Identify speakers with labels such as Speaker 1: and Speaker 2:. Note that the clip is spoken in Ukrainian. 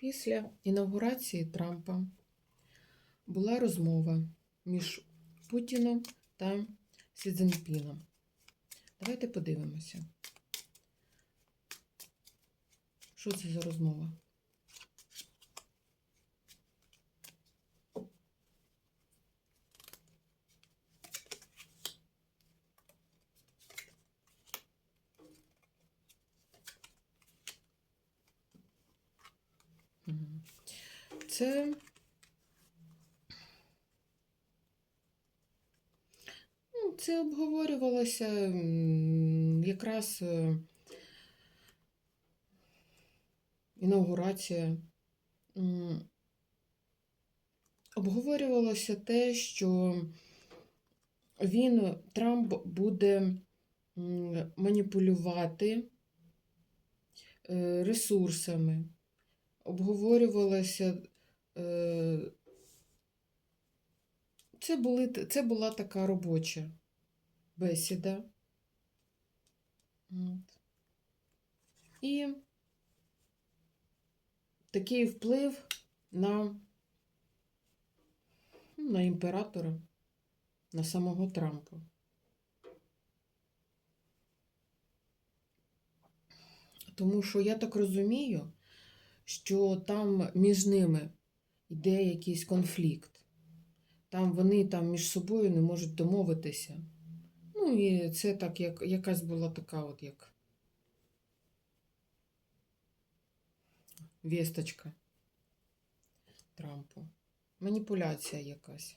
Speaker 1: Після інаугурації Трампа була розмова між Путіном та Сі Цзіньпіном. Давайте подивимося. Що це за розмова? Це ну, це обговорювалося якраз е, інаугурація. Обговорювалося те, що він, Трамп, буде маніпулювати е, ресурсами. Обговорювалося. е, Це, були, це була така робоча бесіда. От. І такий вплив на, ну, на імператора, на самого Трампа. Тому що я так розумію, що там між ними йде якийсь конфлікт. Там вони там між собою не можуть домовитися. Ну і це так, як якась була така, от як вісточка Трампу. Маніпуляція якась.